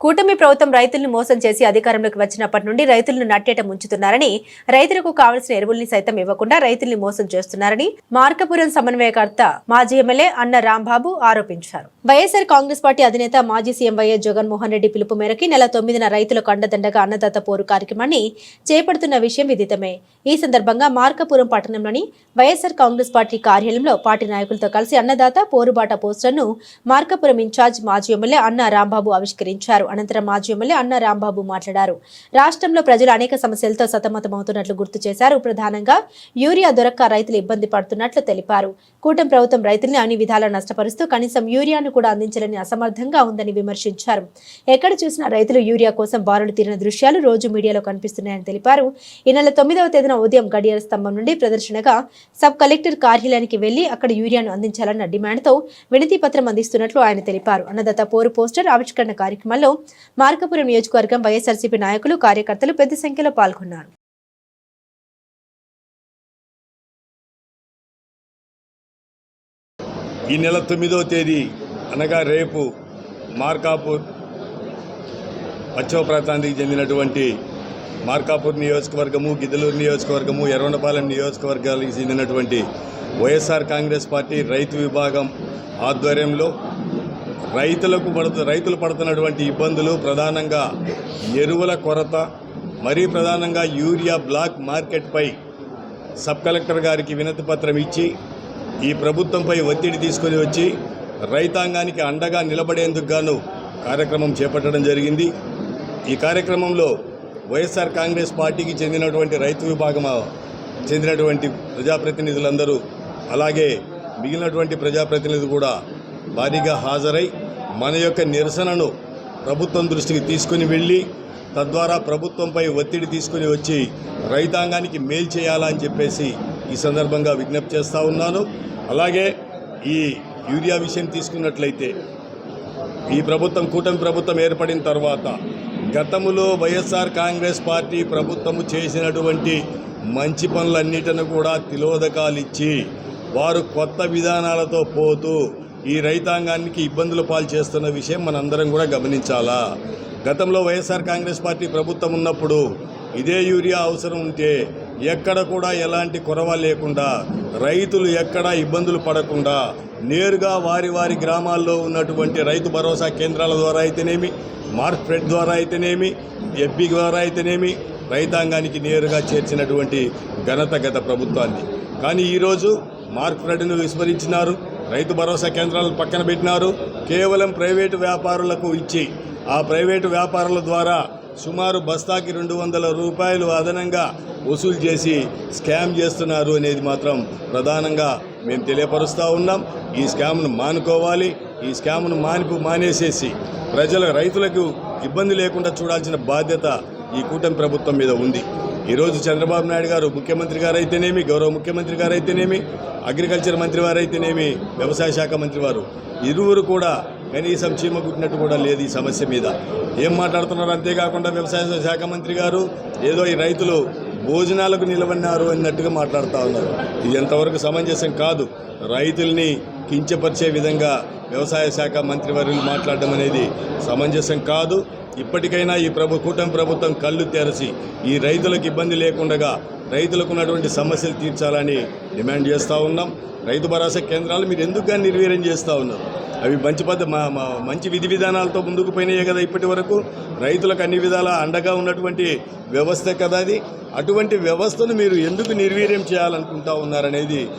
కూటమి ప్రభుత్వం రైతులను మోసం చేసి అధికారంలోకి వచ్చినప్పటి నుండి రైతులను నట్టేట ముంచుతున్నారని రైతులకు కావలసిన ఎరువుల్ని సైతం ఇవ్వకుండా రైతుల్ని మోసం చేస్తున్నారని మార్కపురం సమన్వయకర్త మాజీ ఎమ్మెల్యే అన్న రాంబాబు ఆరోపించారు. వైఎస్ఆర్ కాంగ్రెస్ పార్టీ అధినేత మాజీ సీఎం వైఎస్ జగన్మోహన్ రెడ్డి పిలుపు మేరకు నెల తొమ్మిదిన రైతులకు అండదండగా అన్నదాత పోరు కార్యక్రమాన్ని చేపడుతున్న విషయం విదితమే. ఈ సందర్భంగా మార్కపురం పట్టణంలోని వైఎస్ఆర్ కాంగ్రెస్ పార్టీ కార్యాలయంలో పార్టీ నాయకులతో కలిసి అన్నదాత పోరుబాట పోస్టర్ను మార్కపురం ఇన్ఛార్జ్ మాజీ ఎమ్మెల్యే అన్న రాంబాబు ఆవిష్కరించారు. అనంతరం మాజీ ఎమ్మెల్యే అన్న రాంబాబు మాట్లాడారు. రాష్ట్రంలో ప్రజలు అనేక సమస్యలతో సతమతమవుతున్నట్లు గుర్తు చేశారు. ప్రధానంగా యూరియా దొరక్క రైతులు ఇబ్బంది పడుతున్నట్లు తెలిపారు. కూటమి ప్రభుత్వం రైతుల్ని అన్ని విధాలా నష్టపరుస్తూ కనీసం యూరియాను కూడా అందించలేని అసమర్థంగా ఉందని విమర్శించారు. ఎక్కడ చూసినా రైతులు యూరియా కోసం బారులు తీరిన దృశ్యాలు రోజు మీడియాలో కనిపిస్తున్నాయని తెలిపారు. ఈ నెల తొమ్మిదవ తేదీన ఉదయం గడియార స్తంభం నుండి ప్రదర్శనగా సబ్ కలెక్టర్ కార్యాలయానికి వెళ్ళి అక్కడ యూరియాను అందించాలన్న డిమాండ్తో వినతి పత్రం అందిస్తున్నట్లు ఆయన తెలిపారు. అన్నదాత పోరు పోస్టర్ ఆవిష్కరణ కార్యక్రమంలో మార్కపురం నియోజకవర్గం వైఎస్ఆర్సీపీ నాయకులు కార్యకర్తలు పెద్ద సంఖ్యలో పాల్గొన్నారు. ఈ నెల తొమ్మిదవ తేదీ అనగా రేపు మార్కాపూర్ పశ్చిమ ప్రాంతానికి చెందినటువంటి మార్కాపూర్ నియోజకవర్గము గిద్దలూరు నియోజకవర్గము ఎర్రవనపాలెం నియోజకవర్గాలకు చెందినటువంటి వైఎస్ఆర్ కాంగ్రెస్ పార్టీ రైతు విభాగం ఆధ్వర్యంలో రైతులకు పడుతు రైతులు పడుతున్నటువంటి ఇబ్బందులు ప్రధానంగా ఎరువుల కొరత మరీ ప్రధానంగా యూరియా బ్లాక్ మార్కెట్పై సబ్ కలెక్టర్ గారికి వినతి పత్రం ఇచ్చి ఈ ప్రభుత్వంపై ఒత్తిడి తీసుకొని వచ్చి రైతాంగానికి అండగా నిలబడేందుకు గాను కార్యక్రమం చేపట్టడం జరిగింది. ఈ కార్యక్రమంలో వైఎస్ఆర్ కాంగ్రెస్ పార్టీకి చెందినటువంటి రైతు విభాగం చెందినటువంటి ప్రజాప్రతినిధులందరూ అలాగే మిగిలినటువంటి ప్రజాప్రతినిధులు కూడా భారీగా హాజరై మన యొక్క నిరసనను ప్రభుత్వం దృష్టికి తీసుకుని వెళ్ళి తద్వారా ప్రభుత్వంపై ఒత్తిడి తీసుకుని వచ్చి రైతాంగానికి మేలు చేయాలని చెప్పేసి ఈ సందర్భంగా విజ్ఞప్తి చేస్తూ ఉన్నాను. అలాగే ఈ యూరియా విషయం తీసుకున్నట్లయితే ఈ ప్రభుత్వం కూటమి ప్రభుత్వం ఏర్పడిన తర్వాత గతములో వైఎస్ఆర్ కాంగ్రెస్ పార్టీ ప్రభుత్వము చేసినటువంటి మంచి పనులన్నిటిని కూడా తిలోదకాలిచ్చి వారు కొత్త విధానాలతో పోతూ ఈ రైతాంగానికి ఇబ్బందులు పాలు చేస్తున్న విషయం మనందరం కూడా గమనించాలా? గతంలో వైఎస్ఆర్ కాంగ్రెస్ పార్టీ ప్రభుత్వం ఉన్నప్పుడు ఇదే యూరియా అవసరం ఉంటే ఎక్కడ కూడా ఎలాంటి కొరవ లేకుండా రైతులు ఎక్కడ ఇబ్బందులు పడకుండా నేరుగా వారి వారి గ్రామాల్లో ఉన్నటువంటి రైతు భరోసా కేంద్రాల ద్వారా అయితేనేమి మార్క్ఫెడ్ ద్వారా అయితేనేమి ఎఫ్బి ద్వారా అయితేనేమి రైతాంగానికి నేరుగా చేర్చినటువంటి ఘనత గత ప్రభుత్వాన్ని. కానీ ఈరోజు మార్క్ఫెడ్ను విస్మరించినారు. రైతు భరోసా కేంద్రాలను పక్కన పెట్టినారు. కేవలం ప్రైవేటు వ్యాపారులకు ఇచ్చి ఆ ప్రైవేటు వ్యాపారుల ద్వారా సుమారు బస్తాకి రెండు వందల రూపాయలు అదనంగా వసూలు చేసి స్కామ్ చేస్తున్నారు అనేది మాత్రం ప్రధానంగా మేము తెలియపరుస్తూ ఉన్నాం. ఈ స్కామ్ను మానుకోవాలి. ఈ స్కామ్ను మానిపు మానేసేసి ప్రజల రైతులకు ఇబ్బంది లేకుండా చూడాల్సిన బాధ్యత ఈ కూటమి ప్రభుత్వం మీద ఉంది. ఈరోజు చంద్రబాబు నాయుడు గారు ముఖ్యమంత్రి గారు అయితేనేమి గౌరవ ముఖ్యమంత్రి గారు అయితేనేమి అగ్రికల్చర్ మంత్రి వారు అయితేనేమి వ్యవసాయ శాఖ మంత్రి వారు ఇరువురు కూడా కనీసం చీమ కుట్టినట్టు కూడా లేదు ఈ సమస్య మీద. ఏం మాట్లాడుతున్నారు? అంతేకాకుండా వ్యవసాయ శాఖ మంత్రి గారు ఏదో ఈ రైతులు భోజనాలకు నిలబడినారు అన్నట్టుగా మాట్లాడుతూ ఉన్నారు. ఇది ఎంతవరకు సమంజసం కాదు. రైతుల్ని కించపరిచే విధంగా వ్యవసాయ శాఖ మంత్రివర్యులు మాట్లాడడం అనేది సమంజసం కాదు. ఇప్పటికైనా ఈ ప్రభు కూటమి ప్రభుత్వం కళ్ళు తెరచి ఈ రైతులకు ఇబ్బంది లేకుండా రైతులకు ఉన్నటువంటి సమస్యలు తీర్చాలని డిమాండ్ చేస్తూ ఉన్నాం. రైతు భరోసా కేంద్రాలు మీరు ఎందుకు కానీ నిర్వీర్యం చేస్తూ ఉన్నారు? అవి మంచి పద్ధ మా- మంచి విధి విధానాలతో ముందుకు పోయినాయే కదా ఇప్పటి వరకు. రైతులకు అన్ని విధాల అండగా ఉన్నటువంటి వ్యవస్థ కదా అది. అటువంటి వ్యవస్థను మీరు ఎందుకు నిర్వీర్యం చేయాలనుకుంటా ఉన్నారనేది